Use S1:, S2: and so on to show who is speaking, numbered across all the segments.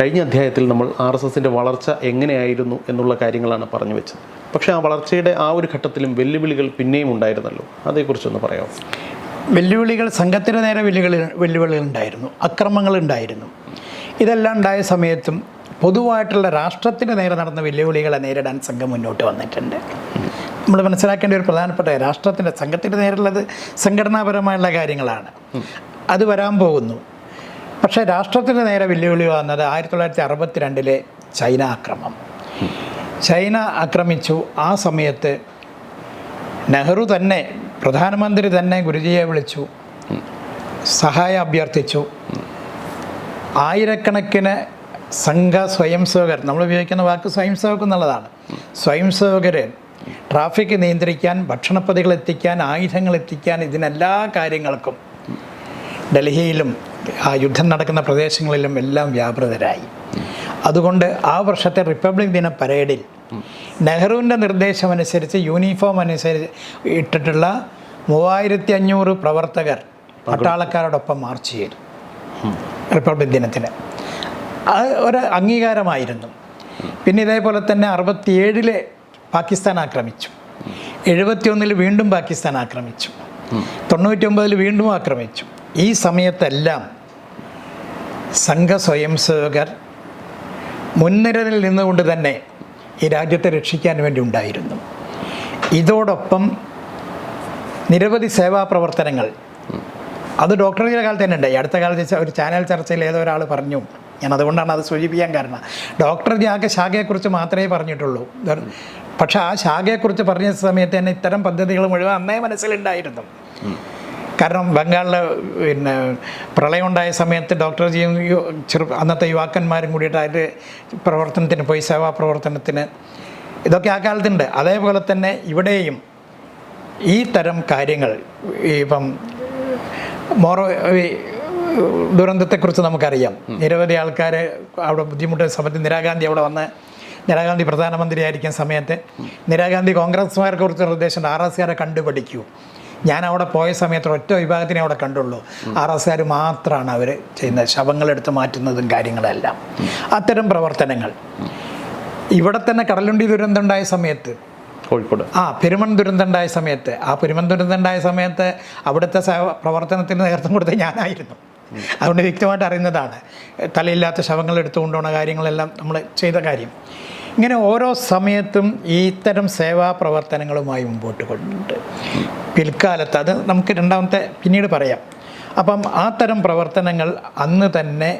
S1: കഴിഞ്ഞ അധ്യായത്തിൽ നമ്മൾ ആർ എസ് എസിന്റെ വളർച്ച എങ്ങനെയായിരുന്നു എന്നുള്ള കാര്യങ്ങളാണ് പറഞ്ഞു വെച്ചത്. പക്ഷേ ആ വളർച്ചയുടെ ആ ഒരു ഘട്ടത്തിലും വെല്ലുവിളികൾ പിന്നെയും ഉണ്ടായിരുന്നല്ലോ. അതേക്കുറിച്ചൊന്ന് പറയാമോ?
S2: വെല്ലുവിളികൾ സംഘത്തിന് നേരെ വെല്ലുവിളി വെല്ലുവിളികൾ ഉണ്ടായിരുന്നു. അക്രമങ്ങൾ ഉണ്ടായിരുന്നു. ഇതെല്ലാം ഉണ്ടായ സമയത്തും പൊതുവായിട്ടുള്ള രാഷ്ട്രത്തിന് നേരെ നടന്ന വെല്ലുവിളികളെ നേരിടാൻ സംഘം മുന്നോട്ട് വന്നിട്ടുണ്ട്. നമ്മൾ മനസ്സിലാക്കേണ്ട ഒരു പ്രധാനപ്പെട്ട രാഷ്ട്രത്തിന്റെ സംഘത്തിന്റെ നേരിലുള്ളത് സംഘടനാപരമായുള്ള കാര്യങ്ങളാണ്. അത് വരാൻ പോകുന്നു. പക്ഷേ രാഷ്ട്രത്തിന് നേരെ വെല്ലുവിളി വന്നത് ആയിരത്തി തൊള്ളായിരത്തി അറുപത്തിരണ്ടിലെ ചൈന ആക്രമം. ചൈന ആക്രമിച്ചു. ആ സമയത്ത് നെഹ്റു തന്നെ പ്രധാനമന്ത്രി തന്നെ ഗുരുജിയെ വിളിച്ചു. സഹായം അഭ്യർത്ഥിച്ചു. ആയിരക്കണക്കിന് സംഘ സ്വയം സേവകർ നമ്മൾ ഉപയോഗിക്കുന്ന വാക്ക് സ്വയം സേവക് എന്നുള്ളതാണ്. സ്വയം സേവകർ ട്രാഫിക് നിയന്ത്രിക്കാൻ ഭക്ഷണപ്പതികൾ എത്തിക്കാൻ ആയുധങ്ങൾ എത്തിക്കാൻ ഇതിനെല്ലാ കാര്യങ്ങൾക്കും ഡൽഹിയിലും ആ യുദ്ധം നടക്കുന്ന പ്രദേശങ്ങളിലും എല്ലാം വ്യാപൃതരായി. അതുകൊണ്ട് ആ വർഷത്തെ റിപ്പബ്ലിക് ദിന പരേഡിൽ നെഹ്റുവിന്റെ നിർദ്ദേശമനുസരിച്ച് യൂണിഫോം അനുസരിച്ച് ഇട്ടിട്ടുള്ള മൂവായിരത്തി അഞ്ഞൂറ് പ്രവർത്തകർ പട്ടാളക്കാരോടൊപ്പം മാർച്ച് ചെയ്തു. റിപ്പബ്ലിക് ദിനത്തിന്. അത് ഒരു അംഗീകാരമായിരുന്നു. പിന്നെ ഇതേപോലെ തന്നെ അറുപത്തിയേഴിലെ പാകിസ്ഥാൻ ആക്രമിച്ചു. എഴുപത്തിയൊന്നിൽ വീണ്ടും പാകിസ്ഥാൻ ആക്രമിച്ചു. തൊണ്ണൂറ്റി ഒമ്പതിൽ വീണ്ടും ആക്രമിച്ചു. ഈ സമയത്തെല്ലാം സംഘ സ്വയം സേവകർ മുൻനിരയിൽ നിന്നുകൊണ്ട് തന്നെ ഈ രാജ്യത്തെ രക്ഷിക്കാൻ വേണ്ടി ഉണ്ടായിരുന്നു. ഇതോടൊപ്പം നിരവധി സേവാ പ്രവർത്തനങ്ങൾ. അത് ഡോക്ടറുടെ കാലത്ത് തന്നെ ഉണ്ടായി. അടുത്ത കാലത്ത് ഒരു ചാനൽ ചർച്ചയിൽ ഏതോ ഒരാൾ പറഞ്ഞു. ഞാൻ അതുകൊണ്ടാണ് അത് സൂചിപ്പിക്കാൻ കാരണം. ഡോക്ടർ ആകെ ശാഖയെക്കുറിച്ച് മാത്രമേ പറഞ്ഞിട്ടുള്ളൂ. പക്ഷെ ആ ശാഖയെക്കുറിച്ച് പറഞ്ഞ സമയത്ത് തന്നെ ഇത്തരം പദ്ധതികൾ മുഴുവൻ അന്നേ മനസ്സിലുണ്ടായിരുന്നു. കാരണം ബംഗാളിൽ പിന്നെ പ്രളയം ഉണ്ടായ സമയത്ത് ഡോക്ടർ ജിയും ചെറു അന്നത്തെ യുവാക്കന്മാരും കൂടിയിട്ട് അതിന്റെ പ്രവർത്തനത്തിന് പോയി സേവാ പ്രവർത്തനത്തിന് ഇതൊക്കെ ആ കാലത്തുണ്ട്. അതേപോലെ തന്നെ ഇവിടെയും ഈ തരം കാര്യങ്ങൾ ഇപ്പം മോറോ ദുരന്തത്തെക്കുറിച്ച് നമുക്കറിയാം. നിരവധി ആൾക്കാർ അവിടെ ബുദ്ധിമുട്ട് സമയത്ത് ഇന്ദിരാഗാന്ധി അവിടെ വന്ന് ഇന്ദിരാഗാന്ധി പ്രധാനമന്ത്രിയായിരിക്കുന്ന സമയത്ത് ഇന്ദിരാഗാന്ധി കോൺഗ്രസ്സുകാരെ കുറിച്ച് നിർദ്ദേശം ആർ എസ് കാരെ കണ്ടുപഠിക്കൂ. ഞാൻ അവിടെ പോയ സമയത്ത് ഒറ്റ വിഭാഗത്തിനെ അവിടെ കണ്ടുള്ളൂ. ആർ എസ് ആർ മാത്രമാണ് അവർ ചെയ്യുന്നത് ശവങ്ങളെടുത്ത് മാറ്റുന്നതും കാര്യങ്ങളെല്ലാം. അത്തരം പ്രവർത്തനങ്ങൾ. ഇവിടെ തന്നെ കടലുണ്ടി ദുരന്തം ഉണ്ടായ സമയത്ത്
S1: കോഴിക്കോട്.
S2: ആ പെരുമൺ ദുരന്തം ഉണ്ടായ സമയത്ത് ആ പെരുമൺ ദുരന്തം ഉണ്ടായ സമയത്ത് അവിടുത്തെ പ്രവർത്തനത്തിന് നേതൃത്വം കൊടുത്ത ഞാനായിരുന്നു. അതുകൊണ്ട് വ്യക്തമായിട്ട് അറിയുന്നതാണ് തലയില്ലാത്ത ശവങ്ങൾ എടുത്തുകൊണ്ടുപോണ കാര്യങ്ങളെല്ലാം നമ്മൾ ചെയ്ത കാര്യം. ഇങ്ങനെ ഓരോ സമയത്തും ഈ ഇത്തരം സേവാ പ്രവർത്തനങ്ങളുമായി മുമ്പോട്ട് കൊണ്ട് പിൽക്കാലത്ത് അത് നമുക്ക് രണ്ടാമത്തെ പിന്നീട് പറയാം. അപ്പം ആ തരം പ്രവർത്തനങ്ങൾ അന്ന് തന്നെ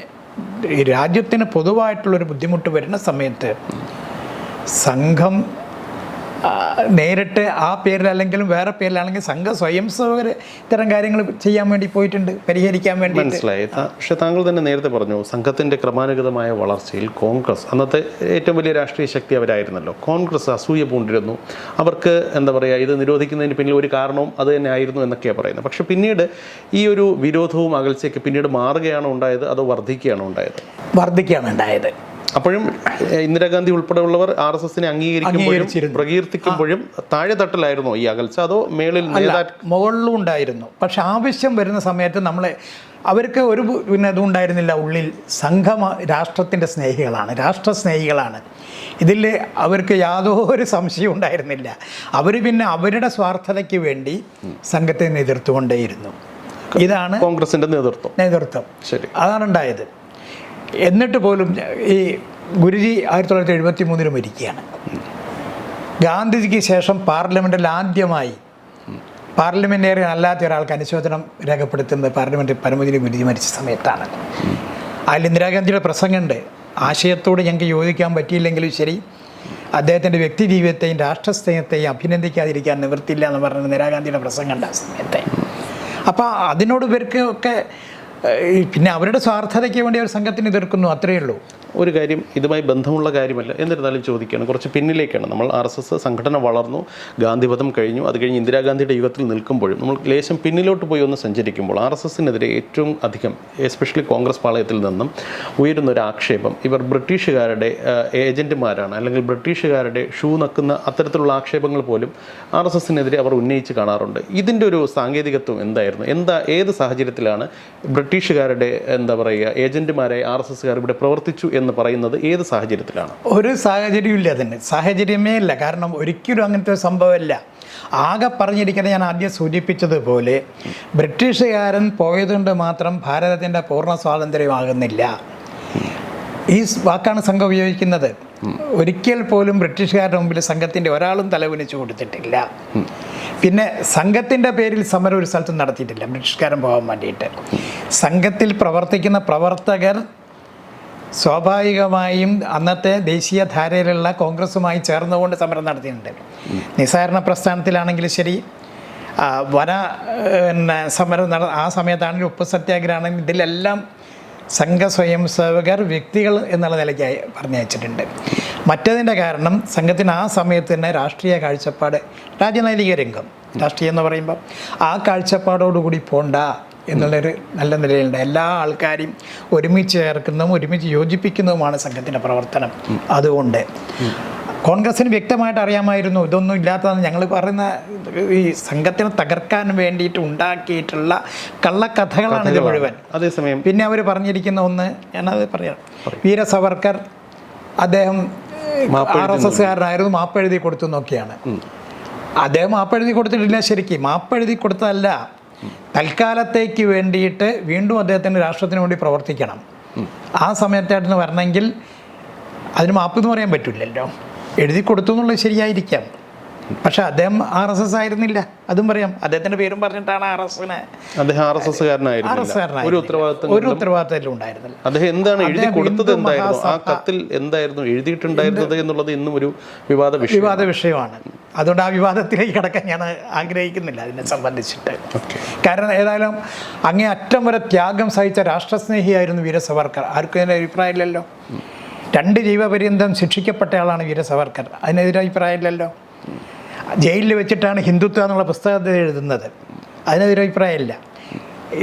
S2: രാജ്യത്തിന് പൊതുവായിട്ടുള്ളൊരു ബുദ്ധിമുട്ട് വരുന്ന സമയത്ത് സംഘം നേരിട്ട് ആ പേരിലല്ലെങ്കിലും വേറെ പേരിലാണെങ്കിൽ സംഘ സ്വയം സേവകർ ഇത്തരം കാര്യങ്ങൾ ചെയ്യാൻ വേണ്ടി പോയിട്ടുണ്ട് പരിഹരിക്കാൻ വേണ്ടി
S1: മനസ്സിലായി. പക്ഷെ താങ്കൾ തന്നെ നേരത്തെ പറഞ്ഞു സംഘത്തിന്റെ ക്രമാനുഗതമായ വളർച്ചയിൽ കോൺഗ്രസ് അന്നത്തെ ഏറ്റവും വലിയ രാഷ്ട്രീയ ശക്തി അവരായിരുന്നല്ലോ. കോൺഗ്രസ് അസൂയ പൂണ്ടിരുന്നു. അവർക്ക് എന്താ പറയുക ഇത് നിരോധിക്കുന്നതിന് പിന്നിൽ ഒരു കാരണവും അത് തന്നെ ആയിരുന്നു എന്നൊക്കെയാണ് പറയുന്നത്. പക്ഷെ പിന്നീട് ഈ ഒരു വിരോധവും അകൽച്ചയൊക്കെ പിന്നീട് മാറുകയാണോ ഉണ്ടായത് അതോ വർദ്ധിക്കുകയാണോ ഉണ്ടായത്?
S2: വർദ്ധിക്കുകയാണ് ഉണ്ടായത്.
S1: അപ്പോഴും ഇന്ദിരാഗാന്ധി ഉൾപ്പെടെയുള്ളവർ ആർ എസ് എസിനെ അംഗീകരിക്കുമ്പോഴും പ്രകീർത്തിക്കുമ്പോഴും താഴെ തട്ടിലായിരുന്നു ഈ അകൽച്ച. അതോ മേളിൽ
S2: മുകളിലും ഉണ്ടായിരുന്നു പക്ഷെ ആവശ്യം വരുന്ന സമയത്ത് നമ്മളെ അവർക്ക് ഒരു പിന്നെ ഇതും ഉണ്ടായിരുന്നില്ല. ഉള്ളിൽ സംഘമ രാഷ്ട്രത്തിന്റെ സ്നേഹികളാണ്. രാഷ്ട്ര സ്നേഹികളാണ് ഇതിൽ അവർക്ക് യാതൊരു സംശയവും ഉണ്ടായിരുന്നില്ല. അവർ പിന്നെ അവരുടെ സ്വാർത്ഥതയ്ക്ക് വേണ്ടി സംഘത്തെ നേതൃത്വം കൊണ്ടേയിരുന്നു. ഇതാണ്
S1: കോൺഗ്രസിന്റെ നേതൃത്വം.
S2: നേതൃത്വം.
S1: ശരി.
S2: അതാണ് ഉണ്ടായത് എന്നിട്ട് പോലും ഈ ഗുരുജി ആയിരത്തി തൊള്ളായിരത്തി എഴുപത്തി മൂന്നിൽ മരിക്കുകയാണ്. ഗാന്ധിജിക്ക് ശേഷം പാർലമെന്റിൽ ആദ്യമായി പാർലമെന്റേറിയൻ അല്ലാത്ത ഒരാൾക്ക് അനുശോചനം രേഖപ്പെടുത്തുന്നത് പാർലമെന്റ് പരമതിരി ഗുരുജി മരിച്ച സമയത്താണ്. അതിൽ ഇന്ദിരാഗാന്ധിയുടെ പ്രസംഗമുണ്ട്. ആശയത്തോട് ഞങ്ങൾക്ക് യോജിക്കാൻ പറ്റിയില്ലെങ്കിലും ശരി. അദ്ദേഹത്തിന്റെ വ്യക്തി ജീവിതത്തെയും രാഷ്ട്രസ്നേഹത്തെയും അഭിനന്ദിക്കാതിരിക്കാൻ നിവൃത്തിയില്ല എന്ന് പറഞ്ഞ ഇന്ദിരാഗാന്ധിയുടെ പ്രസംഗമുണ്ട് ആ സമയത്തെ. അപ്പോൾ അതിനോട് ഇവർക്ക് ഒക്കെ പിന്നെ അവരുടെ സ്വാർത്ഥതയ്ക്ക് വേണ്ടി അവർ സംഘത്തിന് എതിർക്കുന്നു അത്രയേ ഉള്ളൂ.
S1: ഒരു കാര്യം ഇതുമായി ബന്ധമുള്ള കാര്യമല്ല. എന്നിരുന്നാലും ചോദിക്കുകയാണ് കുറച്ച് പിന്നിലേക്കാണ്. നമ്മൾ ആർ എസ് എസ് സംഘടന വളർന്നു ഗാന്ധിവധം കഴിഞ്ഞു അത് കഴിഞ്ഞ് ഇന്ദിരാഗാന്ധിയുടെ യുഗത്തിൽ നിൽക്കുമ്പോഴും നമ്മൾ ലേശം പിന്നിലോട്ട് പോയി ഒന്ന് സഞ്ചരിക്കുമ്പോൾ ആർ എസ് എസിനെതിരെ ഏറ്റവും അധികം എസ്പെഷ്യലി കോൺഗ്രസ് പാളയത്തിൽ നിന്നും ഉയരുന്ന ഒരു ആക്ഷേപം ഇവർ ബ്രിട്ടീഷുകാരുടെ ഏജന്റുമാരാണ് അല്ലെങ്കിൽ ബ്രിട്ടീഷുകാരുടെ ഷൂ നക്കുന്ന അത്തരത്തിലുള്ള ആക്ഷേപങ്ങൾ പോലും ആർ എസ് എസിനെതിരെ അവർ ഉന്നയിച്ച് കാണാറുണ്ട്. ഇതിന്റെ ഒരു സാങ്കേതികത്വം എന്തായിരുന്നു? എന്താ ഏത് സാഹചര്യത്തിലാണ് ബ്രിട്ടീഷ് ബ്രിട്ടീഷുകാരുടെ എന്താ പറയുക ഏജന്റുമാരെ ആർ എസ് എസ്സുകാർ ഇവിടെ പ്രവർത്തിച്ചു എന്ന് പറയുന്നത് ഏത് സാഹചര്യത്തിലാണ്?
S2: ഒരു സാഹചര്യവും ഇല്ല തന്നെ സാഹചര്യമേ ഇല്ല. കാരണം ഒരിക്കലും അങ്ങനത്തെ ഒരു സംഭവമല്ല. ആകെ പറഞ്ഞിരിക്കുന്നത് ഞാൻ ആദ്യം സൂചിപ്പിച്ചതുപോലെ ബ്രിട്ടീഷുകാരൻ പോയതുകൊണ്ട് മാത്രം ഭാരതത്തിന്റെ പൂർണ സ്വാതന്ത്ര്യമാകുന്നില്ല. ഈ വാക്കാണ് സംഘം ഉപയോഗിക്കുന്നത്. ഒരിക്കൽ പോലും ബ്രിട്ടീഷുകാരുടെ മുമ്പിൽ സംഘത്തിന്റെ ഒരാളും തലകുനിച്ചു കൊടുത്തിട്ടില്ല. പിന്നെ സംഘത്തിന്റെ പേരിൽ സമരം ഒരു സ്ഥലത്തും നടത്തിയിട്ടില്ല. ബ്രിട്ടീഷുകാരൻ പോകാൻ വേണ്ടിയിട്ട്. സംഘത്തിൽ പ്രവർത്തിക്കുന്ന പ്രവർത്തകർ സ്വാഭാവികമായും അന്നത്തെ ദേശീയ ധാരയിലുള്ള കോൺഗ്രസുമായി ചേർന്നുകൊണ്ട് സമരം നടത്തിയിട്ടുണ്ട്. നിസ്സാരണ പ്രസ്ഥാനത്തിലാണെങ്കിലും ശരി. വന സമരം നട ആ സമയത്താണെങ്കിലും ഉപ്പ് സത്യാഗ്രഹമാണെങ്കിലും ഇതിലെല്ലാം സംഘ സ്വയം സേവകർ വ്യക്തികൾ എന്നുള്ള നിലയ്ക്കായി പറഞ്ഞയച്ചിട്ടുണ്ട്. മറ്റതിന്റെ കാരണം സംഘത്തിന് ആ സമയത്ത് തന്നെ രാഷ്ട്രീയ കാഴ്ചപ്പാട് രാജനൈതിക രംഗം രാഷ്ട്രീയം എന്ന് പറയുമ്പോൾ ആ കാഴ്ചപ്പാടോടുകൂടി പോണ്ട എന്നുള്ളൊരു നല്ല നിലയിലുണ്ട്. എല്ലാ ആൾക്കാരെയും ഒരുമിച്ച് ചേർക്കുന്നതും ഒരുമിച്ച് യോജിപ്പിക്കുന്നതുമാണ് സംഘത്തിന്റെ പ്രവർത്തനം. അതുകൊണ്ട് കോൺഗ്രസിന് വ്യക്തമായിട്ട് അറിയാമായിരുന്നു ഇതൊന്നും ഇല്ലാത്തതാണ്. ഞങ്ങൾ പറയുന്ന ഈ സംഘത്തിനെ തകർക്കാൻ വേണ്ടിയിട്ട് ഉണ്ടാക്കിയിട്ടുള്ള കള്ളക്കഥകളാണ് ഇത് മുഴുവൻ.
S1: അതേസമയം
S2: പിന്നെ അവർ പറഞ്ഞിരിക്കുന്ന ഒന്ന് ഞാനത് പറയാം. വീര സവർക്കർ അദ്ദേഹം ആർ എസ് എസ്കാരനായിരുന്നു മാപ്പ് എഴുതി കൊടുത്തു നോക്കിയാണ് അദ്ദേഹം മാപ്പ് എഴുതി കൊടുത്തിട്ടില്ല ശരിക്ക്. മാപ്പ് എഴുതി കൊടുത്തതല്ല. തൽക്കാലത്തേക്ക് വേണ്ടിയിട്ട് വീണ്ടും അദ്ദേഹത്തിന് രാഷ്ട്രത്തിന് വേണ്ടി പ്രവർത്തിക്കണം. ആ സമയത്തായിരുന്നു വരണമെങ്കിൽ അതിന് മാപ്പ് എന്ന് പറയാൻ പറ്റില്ലല്ലോ. എഴുതി കൊടുത്തു എന്നുള്ളത് ശരിയായിരിക്കാം. പക്ഷെ അദ്ദേഹം ആർ എസ് എസ് ആയിരുന്നില്ല. അതും പറയാം. അദ്ദേഹത്തിന്റെ പേരും പറഞ്ഞിട്ടാണ് ആർ എസ് എസിനെ
S1: അദ്ദേഹം ആർ എസ് ഒരു ഉത്തരവാദിത്തം
S2: ഒരു ഉത്തരവാദിത്തത്തിലും ഉണ്ടായിരുന്നില്ല.
S1: അദ്ദേഹം എന്താണ് എഴുതി കൊടുത്തത് എന്തായിരുന്നു? ആ കത്തിൽ എന്തായിരുന്നു? എഴുതിയിട്ടുണ്ടായിരുന്നത് എന്നുള്ളത് ഇന്നും ഒരു വിവാദ
S2: വിവാദ വിഷയമാണ്. അതുകൊണ്ട് ആ വിവാദത്തിലേക്ക് കടക്കാൻ ഞാൻ ആഗ്രഹിക്കുന്നില്ല അതിനെ സംബന്ധിച്ചിട്ട്. കാരണം ഏതായാലും അങ്ങേ അറ്റം വരെ ത്യാഗം സഹിച്ച രാഷ്ട്രസ്നേഹിയായിരുന്നു വീരസവർക്കർ. ആർക്കും അതിന്റെ അഭിപ്രായമില്ലല്ലോ. രണ്ട് ജീവപര്യന്തം ശിക്ഷിക്കപ്പെട്ട ആളാണ് വീര സവർക്കർ അതിനെതിരെ അഭിപ്രായമില്ലല്ലോ. ജയിലിൽ വെച്ചിട്ടാണ് ഹിന്ദുത്വ എന്നുള്ള പുസ്തകത്തിൽ എഴുതുന്നത്. അതിനെതിരെ അഭിപ്രായമില്ല.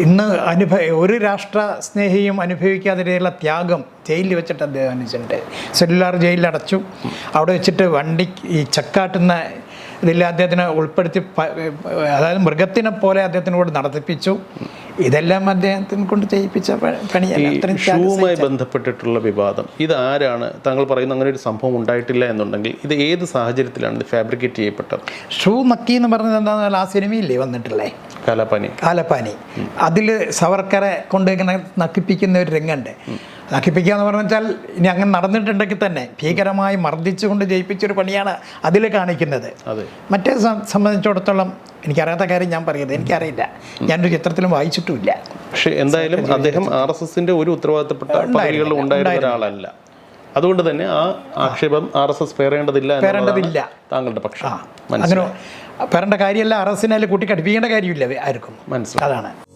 S2: ഇന്ന് അനുഭവ ഒരു രാഷ്ട്ര സ്നേഹിയും അനുഭവിക്കാതിരെയുള്ള ത്യാഗം ജയിലിൽ വെച്ചിട്ട് അദ്ദേഹം അനുഭവിച്ചിട്ടുണ്ട്. സെല്ലുലാർ ജയിലിൽ അടച്ചു. അവിടെ വെച്ചിട്ട് വണ്ടി ഈ ചക്കാട്ടുന്ന ഇതിൽ അദ്ദേഹത്തിനെ ഉൾപ്പെടുത്തി അതായത് മൃഗത്തിനെ പോലെ അദ്ദേഹത്തിനോട് നടത്തിപ്പിച്ചു. ഇതെല്ലാം അദ്ദേഹത്തിനെ കൊണ്ട് ചെയ്യിപ്പിച്ച പണി പണിയല്ല.
S1: ഷൂവുമായി ബന്ധപ്പെട്ടിട്ടുള്ള വിവാദം ഇത് ആരാണ് താങ്കൾ പറയുന്ന അങ്ങനെ ഒരു സംഭവം ഉണ്ടായിട്ടില്ല എന്നുണ്ടെങ്കിൽ ഇത് ഏത് സാഹചര്യത്തിലാണ് ഇത് ഫാബ്രിക്കേറ്റ് ചെയ്യപ്പെട്ടത്?
S2: ഷൂ നക്കി എന്ന് പറഞ്ഞത് എന്താണെന്ന് പറഞ്ഞാൽ ആ സിനിമയില്ലേ വന്നിട്ടുള്ളേ
S1: കാലപ്പാനി.
S2: കാലപ്പാനി. അതിൽ സവർക്കറെ കൊണ്ട് ഇങ്ങനെ നക്കിപ്പിക്കുന്ന ഒരു രംഗമുണ്ട് നക്കിപ്പിക്കുക എന്ന് പറഞ്ഞാൽ ഇനി അങ്ങനെ നടന്നിട്ടുണ്ടെങ്കിൽ തന്നെ ഭീകരമായി മർദ്ദിച്ചുകൊണ്ട് ജയിപ്പിച്ചൊരു പണിയാണ് അതിൽ കാണിക്കുന്നത്.
S1: അതെ.
S2: മറ്റേ സംബന്ധിച്ചിടത്തോളം എനിക്കറിയാത്ത കാര്യം ഞാൻ പറയുന്നത് എനിക്കറിയില്ല. ഞാനൊരു ചിത്രത്തിലും വായിച്ചിട്ടുമില്ല.
S1: പക്ഷേ എന്തായാലും അദ്ദേഹം ആർ എസ് എസിന്റെ ഒരു ഉത്തരവാദിത്തപ്പെട്ട പദവികളിൽ ഉണ്ടായിരുന്ന ഒരാളല്ല. അതുകൊണ്ട് തന്നെ ആ ആക്ഷേപം ആർ എസ് എസ്
S2: പേരേണ്ടതില്ല
S1: പേരേണ്ടതില്ല താങ്കളുടെ പക്ഷം.
S2: അങ്ങനെ പേരേണ്ട കാര്യമല്ല ആർ എസിനെ കൂട്ടി കടിപ്പിക്കേണ്ട കാര്യമില്ല ആർക്കും.
S1: മനസ്സിലായി.
S2: അതാണ്.